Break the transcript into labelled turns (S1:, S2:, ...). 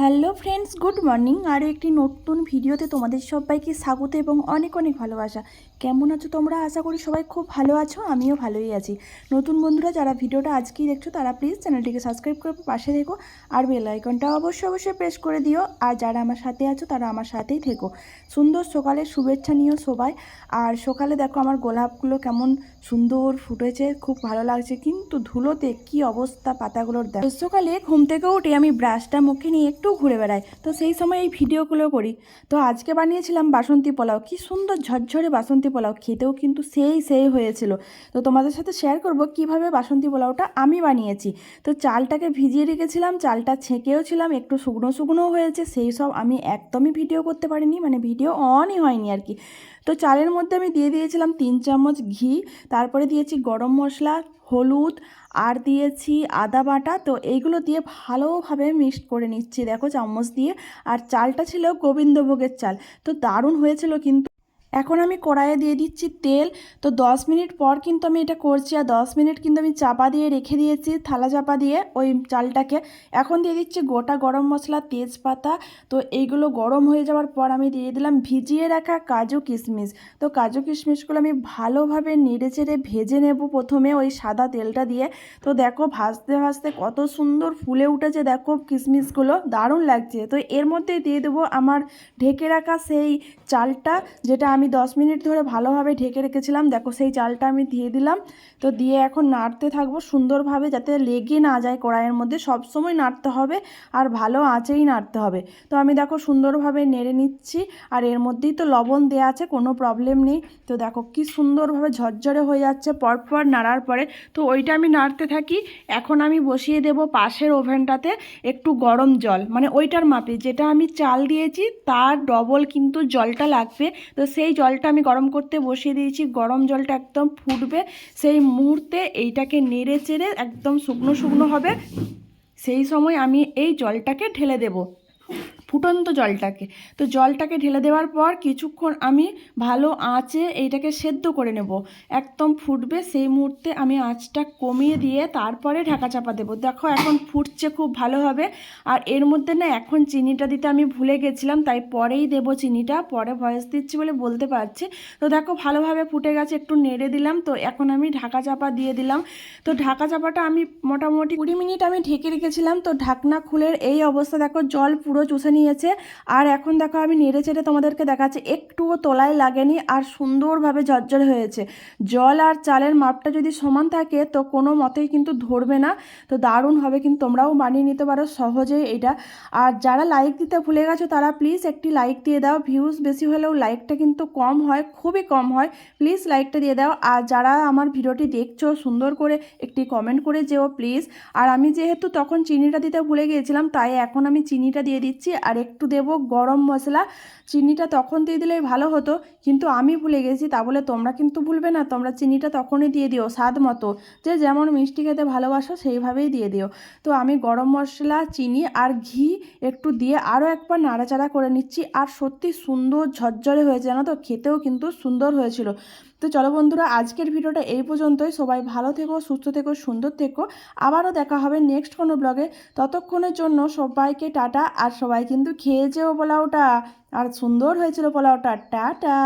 S1: Hello friends, good morning. আরও একটি নতুন ভিডিওতে তোমাদের সবাইকে স্বাগত এবং অনেক অনেক ভালোবাসা। কেমন আছো তোমরা? আশা করি সবাই খুব ভালো আছো, আমিও ভালোই আছি। নতুন বন্ধুরা, যারা ভিডিওটা আজকেই দেখছ, তারা প্লিজ চ্যানেলটিকে সাবস্ক্রাইব করে পাশে থেকো আর বেল আইকনটা অবশ্যই অবশ্যই প্রেস করে দিও। আর যারা আমার সাথে আছো, তারা আমার সাথেই থেকো। সুন্দর সকালে শুভেচ্ছা নিও সবাই। আর সকালে দেখো আমার গোলাপগুলো কেমন সুন্দর ফুটেছে, খুব ভালো লাগছে। কিন্তু ধুলোতে কি অবস্থা পাতাগুলোর দেখো। সকালে ঘুম থেকে উঠে আমি ব্রাশটা মুখে নিয়ে একটু ঘুরে বেড়ায়। তো সেই সময় এই ভিডিওগুলো করি। তো আজকে বানিয়েছিলাম বাসন্তী পোলাও। কি সুন্দর ঝরঝরে বাসন্তী পোলাও। খেতেও কিন্তু সেই সেই হয়েছিল। তো তোমাদের সাথে শেয়ার করব কীভাবে বাসন্তী পোলাওটা আমি বানিয়েছি। তো চালটাকে ভিজিয়ে রেখেছিলাম, চালটা ছেঁকেও ছিলাম, একটু শুকনো শুকনো হয়েছে। সেই সব আমি একদমই ভিডিও করতে পারিনি মানে ভিডিও অনই হয়নি আর কি। তো চালের মধ্যে আমি দিয়ে দিয়েছিলাম তিন চামচ ঘি, তারপরে দিয়েছি গরম মশলা হলুদ, আর দিয়েছি আদা বাটা। তো এইগুলো দিয়ে ভালোভাবে মিক্সড করে নিচ্ছি। দেখো চামচ দিয়ে। আর চালটা ছিল গোবিন্দভোগের চাল। তো দারুণ হয়েছিল কিন্তু এখন আমি কড়াইয়ে দিয়ে দিচ্ছি তেল। তো দশ মিনিট পর কিন্তু আমি এটা করছি আর দশ মিনিট কিন্তু আমি চাপা দিয়ে রেখে দিয়েছি, থালা চাপা দিয়ে ওই চালটাকে। এখন দিয়ে দিচ্ছি গোটা গরম মশলা, তেজপাতা। তো এইগুলো গরম হয়ে যাওয়ার পর আমি দিয়ে দিলাম ভিজিয়ে রাখা কাজু কিশমিশ। তো কাজু কিশমিশগুলো আমি ভালোভাবে নেড়ে চেড়ে ভেজে নেব প্রথমে ওই সাদা তেলটা দিয়ে। তো দেখো ভাজতে ভাজতে কত সুন্দর ফুলে উঠেছে, দেখো কিশমিশগুলো, দারুণ লাগছে। তো এর মধ্যে দিয়ে দেবো আমার ঢেকে রাখা সেই চালটা, যেটা আমি দশ মিনিট ধরে ভালোভাবে ঢেকে রেখেছিলাম। দেখো সেই চালটা আমি দিয়ে দিলাম। তো দিয়ে এখন নাড়তে থাকব সুন্দরভাবে যাতে লেগে না যায় কড়াইয়ের মধ্যে। সবসময় নাড়তে হবে আর ভালো আঁচেই নাড়তে হবে। তো আমি দেখো সুন্দরভাবে নেড়ে নিচ্ছি আর এর মধ্যেই তো লবণ দেওয়া আছে, কোনো প্রবলেম নেই। তো দেখো কি সুন্দরভাবে ঝরঝরে হয়ে যাচ্ছে পরপর নাড়ার পরে। তো ওইটা আমি নাড়তে থাকি। এখন আমি বসিয়ে দেব পাশের ওভেনটাতে একটু গরম জল। মানে ওইটার মাপে। যেটা আমি চাল দিয়েছি, তার ডবল কিন্তু জলটা লাগবে। তো সেই জলটা আমি গরম করতে বসিয়ে দিয়েছি। গরম জলটা একদম ফুটবে। সেই মুহূর্তে এইটাকে নেড়ে চেড়ে একদম শুকনো শুকনো হবে। সেই সময় আমি এই জলটাকে ঢেলে দেবো। ফুটন্ত জলটাকে। তো জলটাকে ঢেলে দেওয়ার পর কিছুক্ষণ আমি ভালো আঁচে এইটাকে সেদ্ধ করে নেব। একদম ফুটবে, সেই মুহূর্তে আমি আঁচটা কমিয়ে দিয়ে তারপরে ঢাকা চাপা দেবো। দেখো এখন ফুটছে খুব ভালোভাবে আর এর মধ্যে না এখন চিনিটা দিতে আমি ভুলে গেছিলাম, তাই পরেই দেব চিনিটা। পরে ভয়েস দিচ্ছি বলে বলতে পারছি। তো দেখো ভালোভাবে ফুটে গেছে, একটু নেড়ে দিলাম। তো এখন আমি ঢাকা চাপা দিয়ে দিলাম। তো ঢাকা চাপাটা আমি মোটামুটি কুড়ি মিনিট আমি ঢেকে রেখেছিলাম। তো ঢাকনা খুলের এই অবস্থা, দেখো জল পুরো চুষে নিয়েছে। আর এখন দেখো আমি নেড়ে চেড়ে তোমাদেরকে দেখাচ্ছি, একটুও তোলায় লাগেনি আর সুন্দরভাবে ঝরঝরে হয়েছে। জল আর চালের মাপটা যদি সমান থাকে তো কোনো মতেই কিন্তু ধরবে না। তো দারুণ হবে কিন্তু তোমরাও বানিয়ে নিতে পারো সহজেই এটা। আর যারা লাইক দিতে ভুলে গেছো তারা প্লিজ একটি লাইক দিয়ে দাও। ভিউজ বেশি হলেও লাইকটা কিন্তু কম হয়, খুবই কম হয়। প্লিজ লাইকটা দিয়ে দাও। আর যারা আমার ভিডিওটি দেখছ সুন্দর করে একটি কমেন্ট করে যেও প্লিজ আর আমি যেহেতু তখন চিনিটা দিতে ভুলে গিয়েছিলাম, তাই এখন আমি চিনিটা দিয়ে দিচ্ছি। আর একটু দেব গরম মশলা। চিনিটা তখন দিয়ে দিলেই ভালো হতো, কিন্তু আমি ভুলে গেছি, তা বলে তোমরা কিন্তু ভুলবে না, তোমরা চিনিটা তখনই দিয়ে দিও, স্বাদ মতো। যে যেমন মিষ্টি খেতে ভালোবাসো, সেইভাবেই দিয়ে দিও। তো আমি গরম মশলা, চিনি আর ঘি একটু দিয়ে আরও একবার নাড়াচাড়া করে নিচ্ছি, আর সত্যি সুন্দর ঝরঝরে হয়েছে, জানো তো? খেতেও কিন্তু সুন্দর হয়েছিল। তো চলো বন্ধুরা, আজকের ভিডিওটা এই পর্যন্তই। সবাই ভালো থেকো, সুস্থ থেকো, সুন্দর থেকো। আবারও দেখা হবে নেক্সট কোনো ব্লগে ততক্ষণের জন্য সবাইকে টাটা, আর সবাই কিন্তু খেয়ে যেও পোলাওটা। আর সুন্দর হয়েছিল পোলাওটা। টাটা!